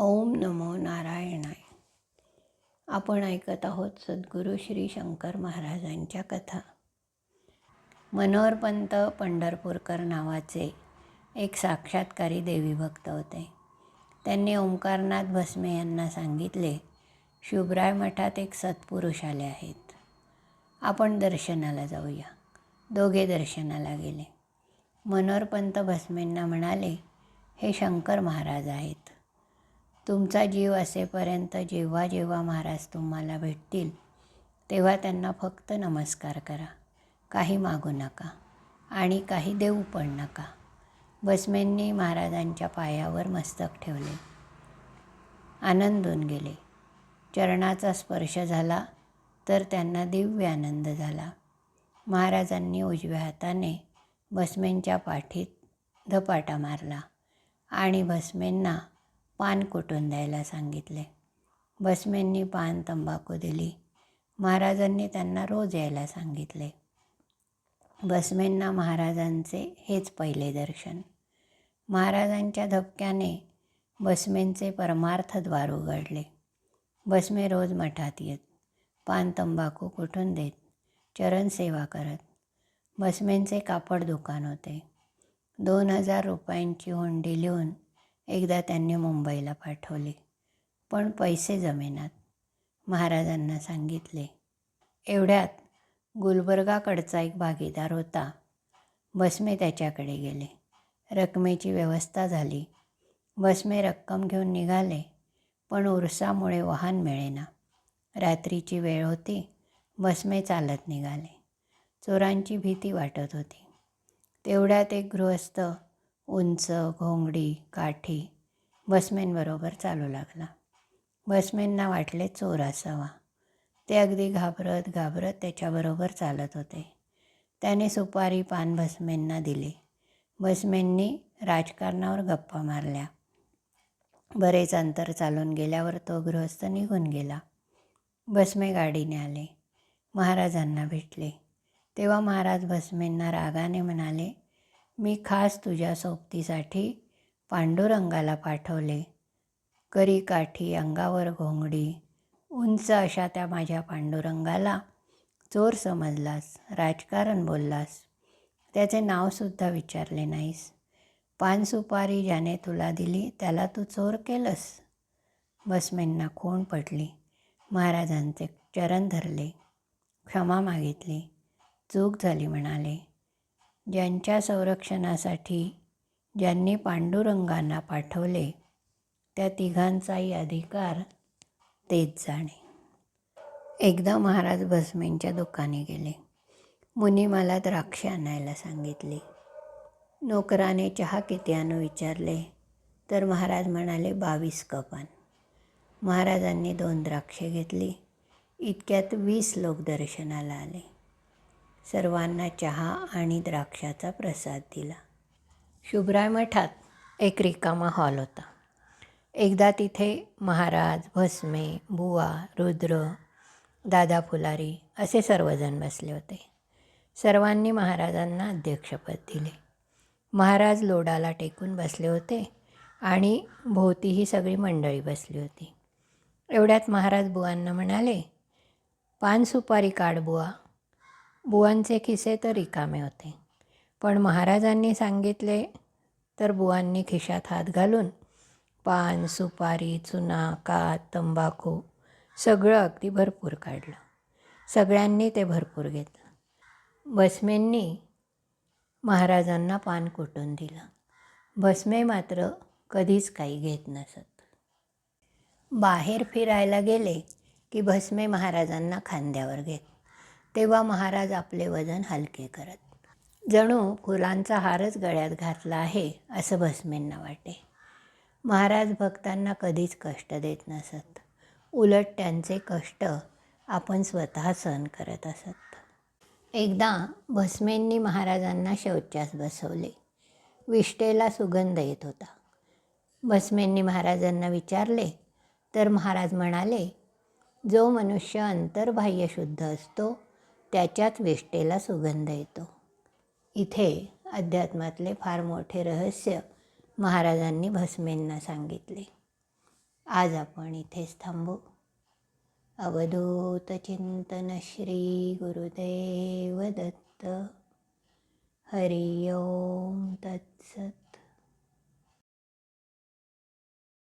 ओम नमो नारायणाय. आपण ऐकत आहोत सद्गुरू श्री शंकर महाराजांच्या कथा. मनोहरपंत पंढरपूरकर नावाचे एक साक्षात्कारी देवीभक्त होते. त्यांनी ओंकारनाथ भस्मे यांना सांगितले शुभराय मठात एक सत्पुरुष आले आहेत. आपण दर्शनाला जाऊया. दोघे दर्शनाला गेले. मनोहरपंत भस्मेंना म्हणाले हे शंकर महाराज आहेत. तुमचा जीव असेपर्यंत जेव्हा जेव्हा महाराज तुम्हाला भेटतील तेव्हा त्यांना फक्त नमस्कार करा. काही मागू नका आणि काही देऊ पण नका. बसमेंनी महाराजांच्या पायावर मस्तक ठेवले. आनंदून गेले. चरणाचा स्पर्श झाला तर त्यांना दिव्य आनंद झाला. महाराजांनी उजव्या हाताने भस्मेंच्या पाठीत धपाटा मारला आणि भस्मेंना पान कुटून द्यायला सांगितले. भस्मेंनी पान तंबाखू दिली. महाराजांनी त्यांना रोज यायला सांगितले. भस्मेंना महाराजांचे हेच पहिले दर्शन. महाराजांच्या धपक्याने भस्मेंचे परमार्थद्वार उघडले. भस्मे रोज मठात येत पान तंबाखू कुठून देत चरणसेवा करत. भस्मेंचे कापड दुकान होते. दोन हजार रुपयांची हुंडी लिहून एकदा त्यांनी मुंबईला पाठवले. पण पैसे जमेनात. महाराजांना सांगितले एवढ्यात गुलबर्गाकडचा एक भागीदार होता. भस्मे त्याच्याकडे गेले. रकमेची व्यवस्था झाली. भस्मे रक्कम घेऊन निघाले पण उरसामुळे वाहन मिळेना. रात्रीची वेळ होती. भस्मे चालत निघाले. चोरांची भीती वाटत होती. तेवढ्यात एक गृहस्थ उंच घोंगडी काठी बसमेनबरोबर चालू लागला. बसमेनना वाटले चोर असावा. ते अगदी घाबरत घाबरत त्याच्याबरोबर चालत होते. त्याने सुपारी पान भस्मेंना दिले. भस्मेंनी राजकारणावर गप्पा मारल्या. बरेच अंतर चालून गेल्यावर तो गृहस्थ निघून गेला. भस्मे गाडीने आले. महाराजांना भेटले. तेव्हा महाराज भस्मेंना रागाने म्हणाले मी खास तुझ्या सोबतीसाठी पांडुरंगाला पाठवले. करी काठी अंगावर घोंगडी. उंच अशा त्या माझ्या पांडुरंगाला. चोर समजलास राजकारण बोललास. त्याचे नावसुद्धा विचारले नाहीस. पान सुपारी ज्याने तुला दिली त्याला तू चोर केलंस? बसमेंना खूण पडली महाराजांचे चरण धरले. क्षमा मागितली. चूक झाली म्हणाले. ज्यांच्या संरक्षणासाठी ज्यांनी पांडुरंगांना पाठवले त्या तिघांचाही अधिकार तेच जाणे. एकदा महाराज भस्मेंच्या दुकाने गेले. मुनी मला द्राक्ष आणायला सांगितले. नोकराने चहा किती आणू विचारले तर महाराज म्हणाले बावीस कपान महाराजांनी दोन द्राक्षे घेतली. इतक्यात वीस लोक दर्शनाला आले. सर्वांना चहा आणि द्राक्षाचा प्रसाद दिला. शुभराय मठात एक रिकामा हॉल होता. एकदा तिथे महाराज भस्मे बुवा रुद्र दादा फुलारी असे सर्वजण बसले होते. सर्वांनी महाराजांना अध्यक्षपद दिले. महाराज लोडाला टेकून बसले होते आणि भोवती ही सगळी मंडळी बसली होती. एवढ्यात महाराज बुवांना म्हणाले पान सुपारी काढ बुवा बुवांचे खिसे तर रिकामे होते. पण महाराजांनी सांगितले तर बुवांनी खिशात हात घालून पान सुपारी चुना कात तंबाखू सगळं अगदी भरपूर काढलं. सगळ्यांनी ते भरपूर घेतलं. भस्मेंनी महाराजांना पान कुटून दिलं. भस्मे मात्र कधीच काही घेत नसत. बाहेर फिरायला गेले की भस्मे महाराजांना खांद्यावर घेत. तेव्हा महाराज आपले वजन हलके करत जणू फुलांचा हारच गळ्यात घातला आहे असं भस्मेंना वाटे. महाराज भक्तांना कधीच कष्ट देत नसत. उलट त्यांचे कष्ट आपण स्वतः सहन करत असत. एकदा भस्मेंनी महाराजांना शौचास बसवले. विष्टेला सुगंध येत होता. भस्मेंनी महाराजांना विचारले तर महाराज म्हणाले जो मनुष्य अंतर्बाह्य शुद्ध असतो त्याच्याच विष्टेला सुगंध येतो. इथे अध्यात्मातले फार मोठे रहस्य महाराजांनी भस्मेंना सांगितले. आज आपण इथेच थांबू. अवधूत चिंतन श्री गुरुदेव दत्त. हरि ओम तत्सत.